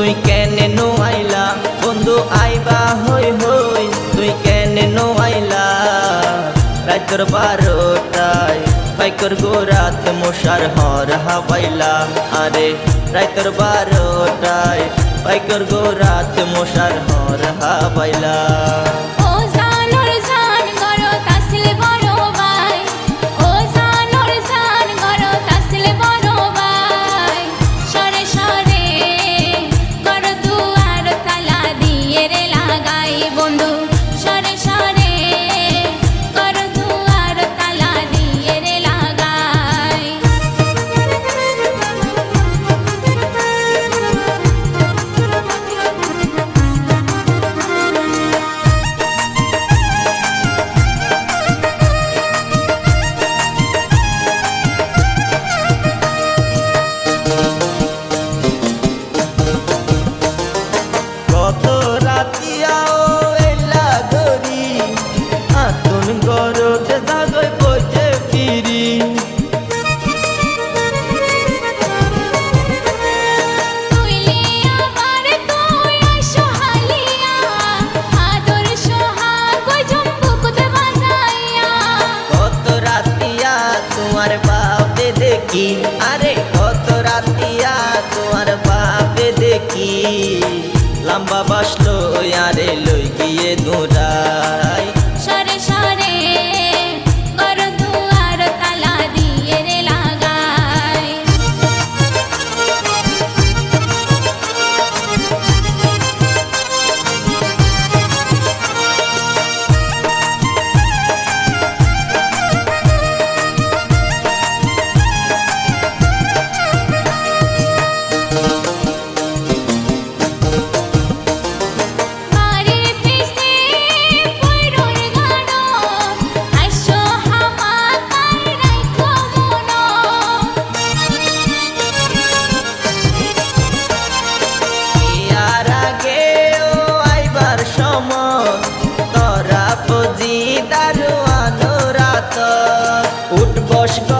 তুই কেনে নো আইলা বন্ধু, আইবা হই হই, তুই কেনে নো আইলা রাতর বারোটায় পাইকর গোরাত মশার হর হাবাইলা আরে রাতর বারোটায় পাইকর গোরাত মশার হর হাবাইলা লম্বা বাসলো আরে লই গিয়ে দৌড়াই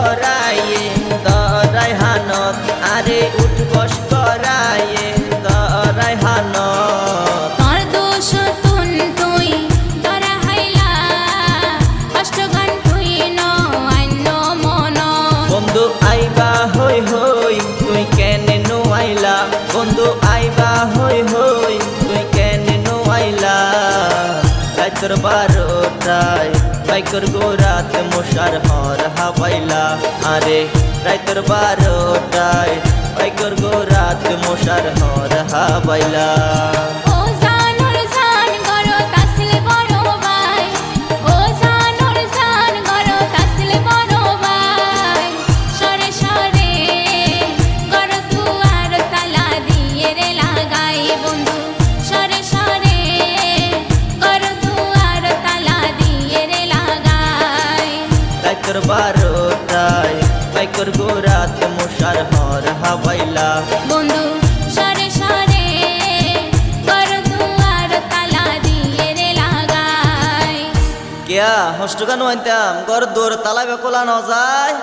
বস করাইয়ে দরাই হানত। আরে উঠ বস করাইয়ে দরাই হানত। তোর দোষ তুন তুই তোরা হাইলা। কষ্ট গান তুই ন মন বন্ধু আইবা হই হই তুই কেনে নো আইলা বন্ধু আইবা হই হই তুই কেনে নো আইলা রাতর বারোটায় বাইকর রাত মশার হর হাবাইলা আরে রাইতর বারোটায় বাই করব রাত মশার হর হাবাইলা বাইকর গোরাত মশার হর হাবাইলা বন্ধু সারে সারে কর দুয়ার তালা দিয়ে রে লাগাই। কেয়া হস্ট গান আনতাম গর দোর তালা বেকলা ন যায়।